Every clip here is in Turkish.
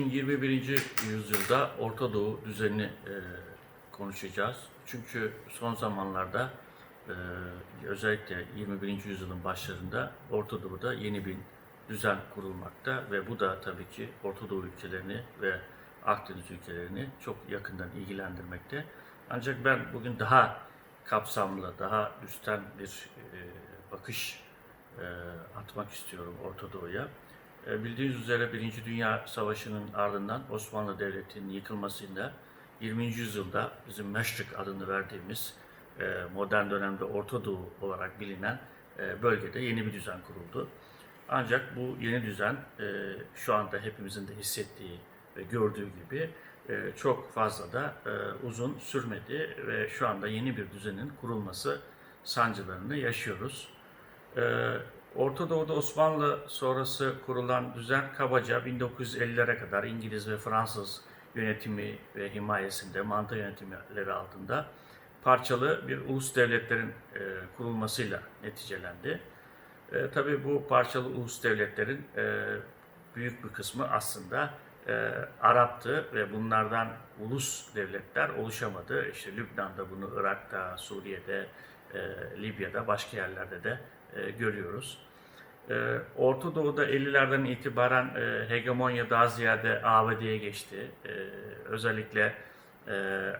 bugün 21. yüzyılda Orta Doğu düzenini e, konuşacağız. Çünkü son zamanlarda e, özellikle 21. yüzyılın başlarında Orta Doğu'da yeni bir düzen kurulmakta ve bu da tabii ki Orta Doğu ülkelerini ve Akdeniz ülkelerini çok yakından ilgilendirmekte. Ancak ben bugün daha kapsamlı, daha üstten bir e, bakış e, atmak istiyorum Orta Doğu'ya. E, Bildiğiniz üzere Birinci Dünya Savaşı'nın ardından Osmanlı Devleti'nin yıkılmasıyla 20. yüzyılda bizim Meşrik adını verdiğimiz e, modern dönemde Orta Doğu olarak bilinen e, bölgede yeni bir düzen kuruldu. Ancak bu yeni düzen şu anda hepimizin de hissettiği ve gördüğü gibi çok fazla da uzun sürmedi ve şu anda yeni bir düzenin kurulması sancılarını yaşıyoruz. Orta Doğu'da Osmanlı sonrası kurulan düzen kabaca 1950'lere kadar İngiliz ve Fransız yönetimi ve himayesinde, manta yönetimleri altında parçalı bir ulus devletlerin e, kurulmasıyla neticelendi. E, tabii bu parçalı ulus devletlerin e, büyük bir kısmı aslında e, Arap'tı ve bunlardan ulus devletler oluşamadı. İşte Lübnan'da bunu, Irak'ta, Suriye'de, Libya'da, başka yerlerde de e, görüyoruz. E, Orta Doğu'da 50'lerden itibaren e, hegemonya daha ziyade ABD'ye geçti. E, özellikle e,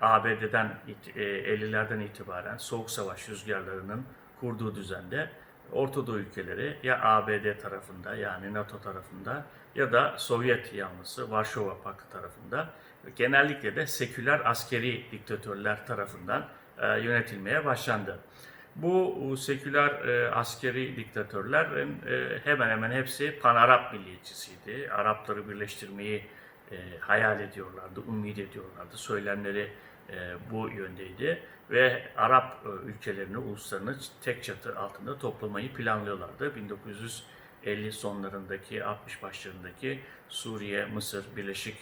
ABD'den it- e, 50'lerden itibaren Soğuk Savaş rüzgarlarının kurduğu düzende Orta Doğu ülkeleri ya ABD tarafında yani NATO tarafında ya da Sovyet yanlısı Varşova Paktı tarafında genellikle de seküler askeri diktatörler tarafından e, yönetilmeye başlandı. Bu e, seküler e, askeri diktatörlerin e, hemen hemen hepsi Pan-Arap milliyetçisiydi. Arapları birleştirmeyi e, hayal ediyorlardı, umut ediyorlardı. Söylemleri e, bu yöndeydi ve Arap e, ülkelerini, uluslarını tek çatı altında toplamayı planlıyorlardı. 1950 sonlarındaki, 60 başlarındaki Suriye, Mısır, Birleşik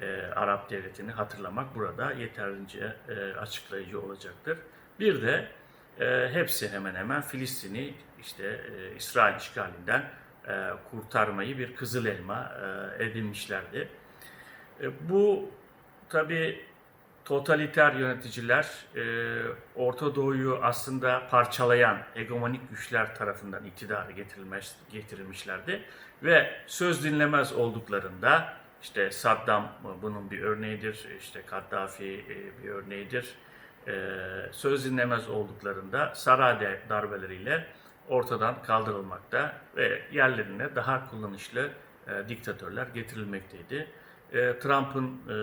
e, Arap Devleti'ni hatırlamak burada yeterince e, açıklayıcı olacaktır. Bir de e, hepsi hemen hemen Filistin'i işte e, İsrail işgalinden e, kurtarmayı bir kızıl elma e, edinmişlerdi. E, bu tabi totaliter yöneticiler e, Orta Doğu'yu aslında parçalayan hegemonik güçler tarafından iktidara getirilmiş, getirilmişlerdi ve söz dinlemez olduklarında işte Saddam bunun bir örneğidir, işte Kaddafi e, bir örneğidir. E, söz dinlemez olduklarında saray darbeleriyle ortadan kaldırılmakta ve yerlerine daha kullanışlı e, diktatörler getirilmekteydi. E, Trump'ın e,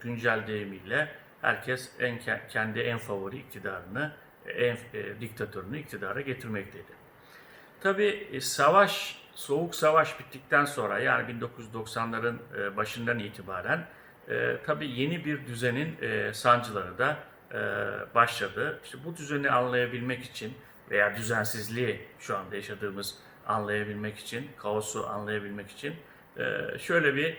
güncel deyimiyle herkes en ke- kendi en favori iktidarını, en e, diktatörünü iktidara getirmekteydi. Tabii e, savaş, soğuk savaş bittikten sonra yani 1990'ların e, başından itibaren e, tabii yeni bir düzenin e, sancıları da başladı. İşte bu düzeni anlayabilmek için veya düzensizliği şu anda yaşadığımız anlayabilmek için, kaosu anlayabilmek için şöyle bir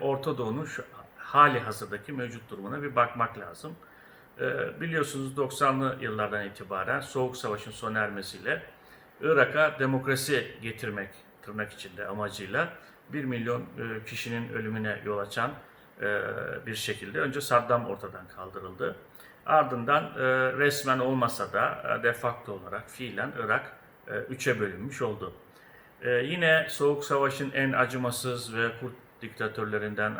Orta Doğu'nun şu hali hazırdaki mevcut durumuna bir bakmak lazım. Biliyorsunuz 90'lı yıllardan itibaren Soğuk Savaş'ın sona ermesiyle Irak'a demokrasi getirmek tırnak içinde amacıyla 1 milyon e, kişinin ölümüne yol açan e, bir şekilde önce Saddam ortadan kaldırıldı. Ardından e, resmen olmasa da de facto olarak fiilen Irak üçe bölünmüş oldu. Yine Soğuk Savaş'ın en acımasız ve kurt diktatörlerinden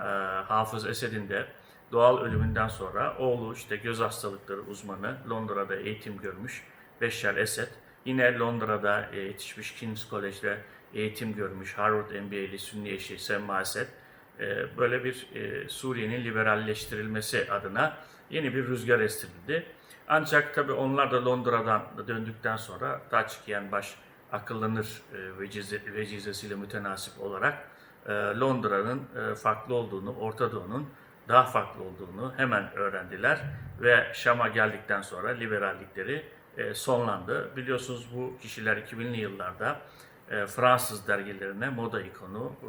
Hafız Esed'in de doğal ölümünden sonra oğlu işte göz hastalıkları uzmanı Londra'da eğitim görmüş Beşşar Esed yine Londra'da yetişmiş King's College'de eğitim görmüş Harvard MBA'li Sünni eşi Semma Esed e, böyle bir e, Suriye'nin liberalleştirilmesi adına yeni bir rüzgar estirildi. Ancak tabii onlar da Londra'dan döndükten sonra Taçkiyen baş akıllanır e, vecize, vecizesiyle mütenasip olarak e, Londra'nın e, farklı olduğunu, Orta Doğu'nun daha farklı olduğunu hemen öğrendiler ve Şam'a geldikten sonra liberallikleri e, sonlandı. Biliyorsunuz bu kişiler 2000'li yıllarda e, Fransız dergilerine moda ikonu, e,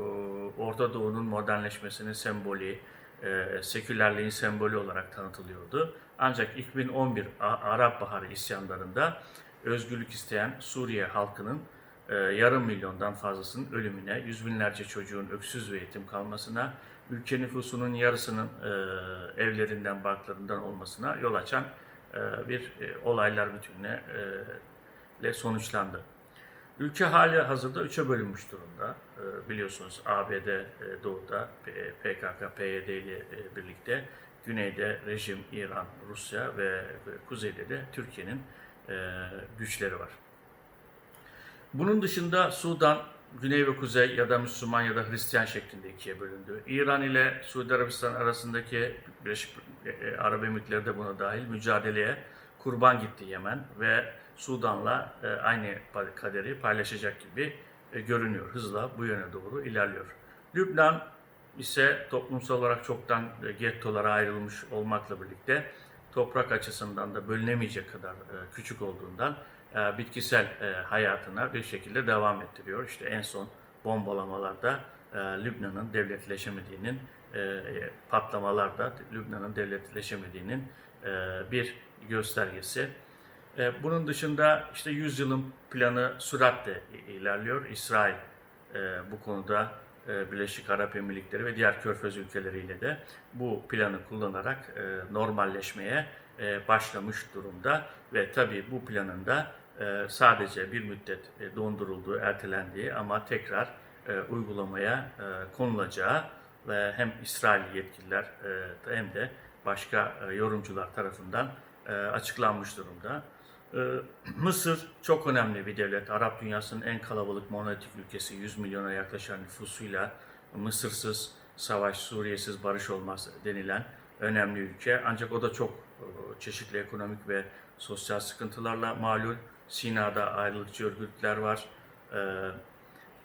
Orta Doğu'nun modernleşmesinin sembolü, e, sekülerliğin sembolü olarak tanıtılıyordu. Ancak 2011 A- Arap Baharı isyanlarında özgürlük isteyen Suriye halkının yarım milyondan fazlasının ölümüne, yüz binlerce çocuğun öksüz ve yetim kalmasına, ülke nüfusunun yarısının evlerinden, barklarından olmasına yol açan bir olaylar bütününe sonuçlandı. Ülke hali hazırda üçe bölünmüş durumda. E, biliyorsunuz ABD e, doğuda PKK, PYD ile e, birlikte güneyde rejim İran, Rusya ve, kuzeyde de Türkiye'nin e, güçleri var. Bunun dışında Sudan, Güney ve Kuzey ya da Müslüman ya da Hristiyan şeklinde ikiye bölündü. İran ile Suudi Arabistan arasındaki Birleşik Arap Emirlikleri de buna dahil mücadeleye kurban gitti Yemen ve Sudan'la e, aynı kaderi paylaşacak gibi e, görünüyor. Hızla bu yöne doğru ilerliyor. Lübnan ise toplumsal olarak çoktan e, gettolara ayrılmış olmakla birlikte toprak açısından da bölünemeyecek kadar küçük olduğundan bitkisel hayatına bir şekilde devam ettiriyor. İşte en son bombalamalarda Lübnan'ın devletleşemediğinin patlamalarda Lübnan'ın devletleşemediğinin bir göstergesi. E, bunun dışında işte 100 yılın planı süratle ilerliyor. İsrail e, bu konuda e, Birleşik Arap Emirlikleri ve diğer körfez ülkeleriyle de bu planı kullanarak normalleşmeye başlamış durumda ve tabii bu planın da sadece bir müddet dondurulduğu, ertelendiği ama tekrar uygulamaya konulacağı ve hem İsrail yetkililer hem de başka yorumcular tarafından e, açıklanmış durumda. E, Mısır çok önemli bir devlet. Arap dünyasının en kalabalık monolitik ülkesi 100 milyona yaklaşan nüfusuyla Mısırsız savaş, Suriyesiz barış olmaz denilen önemli ülke. Ancak o da çok e, çeşitli ekonomik ve sosyal sıkıntılarla malul. Sina'da ayrılıkçı örgütler var.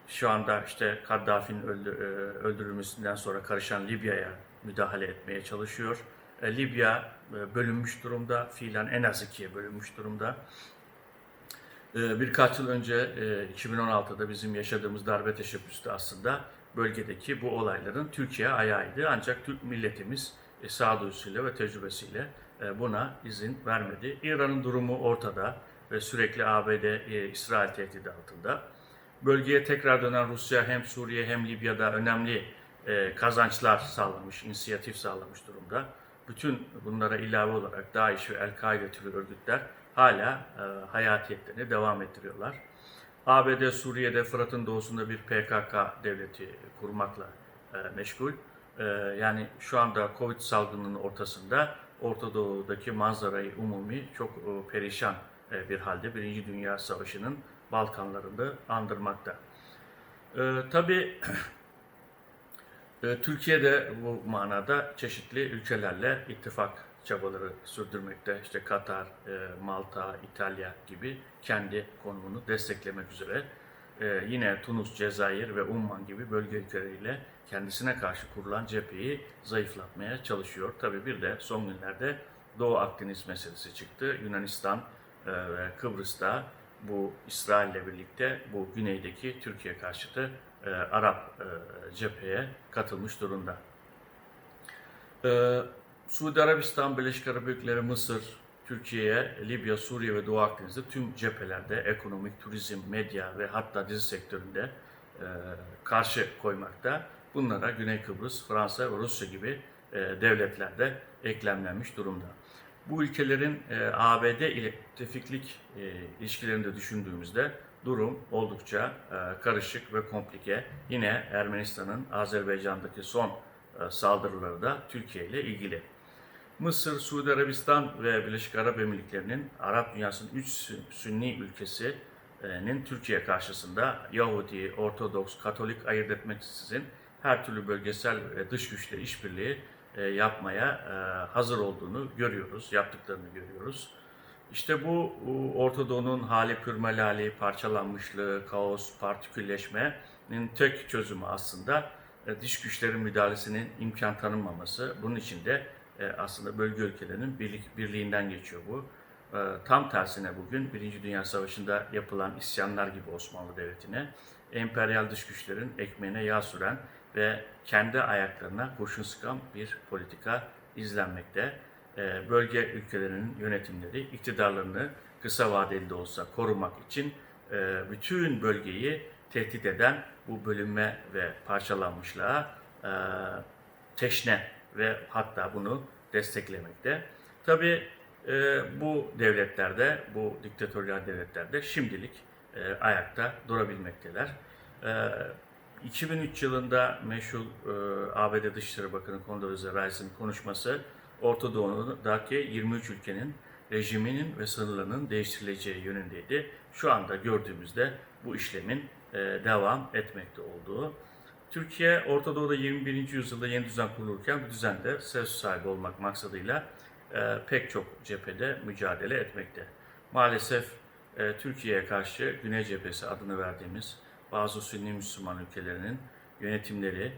Şu anda işte Kaddafi'nin öldü- öldürülmesinden sonra karışan Libya'ya müdahale etmeye çalışıyor. E, Libya e, bölünmüş durumda, fiilen en az ikiye bölünmüş durumda. E, Birkaç yıl önce e, 2016'da bizim yaşadığımız darbe teşebbüsü aslında bölgedeki bu olayların Türkiye ayağıydı. Ancak Türk milletimiz sağduyusuyla ve tecrübesiyle buna izin vermedi. İran'ın durumu ortada ve sürekli ABD, İsrail tehdidi altında. Bölgeye tekrar dönen Rusya hem Suriye hem Libya'da önemli kazançlar sağlamış, inisiyatif sağlamış durumda. Bütün bunlara ilave olarak DAEŞ ve El-Kaide türü örgütler hala e, hayatiyetlerini devam ettiriyorlar. ABD Suriye'de Fırat'ın doğusunda bir PKK devleti kurmakla e, meşgul. E, yani şu anda Covid salgınının ortasında Orta Doğu'daki manzarayı umumi çok e, perişan e, bir halde Birinci Dünya Savaşı'nın Balkanlarında andırmakta. E, tabii e, Türkiye de bu manada çeşitli ülkelerle ittifak çabaları sürdürmekte. İşte Katar, e, Malta, İtalya gibi kendi konumunu desteklemek üzere. E, yine Tunus, Cezayir ve Umman gibi bölge ülkeleriyle kendisine karşı kurulan cepheyi zayıflatmaya çalışıyor. Tabii bir de son günlerde Doğu Akdeniz meselesi çıktı. Yunanistan e, ve Kıbrıs'ta bu İsrail'le birlikte bu güneydeki Türkiye karşıtı e, Arap e, cepheye katılmış durumda. E, Suudi Arabistan, Birleşik Arap Emirlikleri, Mısır, Türkiye'ye, Libya, Suriye ve Doğu Akdeniz'de tüm cephelerde ekonomik, turizm, medya ve hatta dizi sektöründe e, karşı koymakta. Bunlara Güney Kıbrıs, Fransa ve Rusya gibi e, devletler de eklemlenmiş durumda. Bu ülkelerin e, ABD ile müttefiklik e, ilişkilerini de düşündüğümüzde durum oldukça e, karışık ve komplike. Yine Ermenistan'ın Azerbaycan'daki son e, saldırıları da Türkiye ile ilgili. Mısır, Suudi Arabistan ve Birleşik Arap Emirlikleri'nin Arap dünyasının üç Sü- Sünni ülkesinin Türkiye karşısında Yahudi, Ortodoks, Katolik ayırt etmeksizin her türlü bölgesel ve dış güçle işbirliği e, yapmaya hazır olduğunu görüyoruz, yaptıklarını görüyoruz. İşte bu u, Orta Doğu'nun hali pürmelali, parçalanmışlığı, kaos, partikülleşmenin tek çözümü aslında e, dış güçlerin müdahalesinin imkan tanınmaması. Bunun için de e, aslında bölge ülkelerinin birlik, birliğinden geçiyor bu. E, Tam tersine bugün Birinci Dünya Savaşı'nda yapılan isyanlar gibi Osmanlı Devleti'ne emperyal dış güçlerin ekmeğine yağ süren ve kendi ayaklarına kurşun sıkan bir politika izlenmekte. E, Bölge ülkelerinin yönetimleri iktidarlarını kısa vadeli de olsa korumak için e, bütün bölgeyi tehdit eden bu bölünme ve parçalanmışlığa e, teşne ve hatta bunu desteklemekte. Tabii e, bu devletlerde, bu diktatöryal devletlerde şimdilik ayakta durabilmekteler. E, 2003 yılında meşhur ABD Dışişleri Bakanı Condoleezza Rice'ın konuşması Orta Doğu'daki 23 ülkenin rejiminin ve sınırlarının değiştirileceği yönündeydi. Şu anda gördüğümüzde bu işlemin e, devam etmekte olduğu. Türkiye Orta Doğu'da 21. yüzyılda yeni düzen kurulurken bu düzende söz sahibi olmak maksadıyla e, pek çok cephede mücadele etmekte. Maalesef e, Türkiye'ye karşı Güney Cephesi adını verdiğimiz bazı Sünni Müslüman ülkelerinin yönetimleri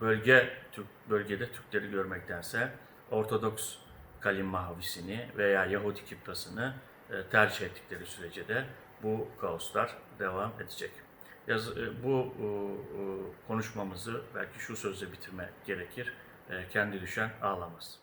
bölge Türk bölgede Türkleri görmektense Ortodoks Kalim Mahavisini veya Yahudi Kiprasını e, tercih ettikleri sürece de bu kaoslar devam edecek. Yaz, e, bu e, e, konuşmamızı belki şu sözle bitirme gerekir. E, Kendi düşen ağlamaz.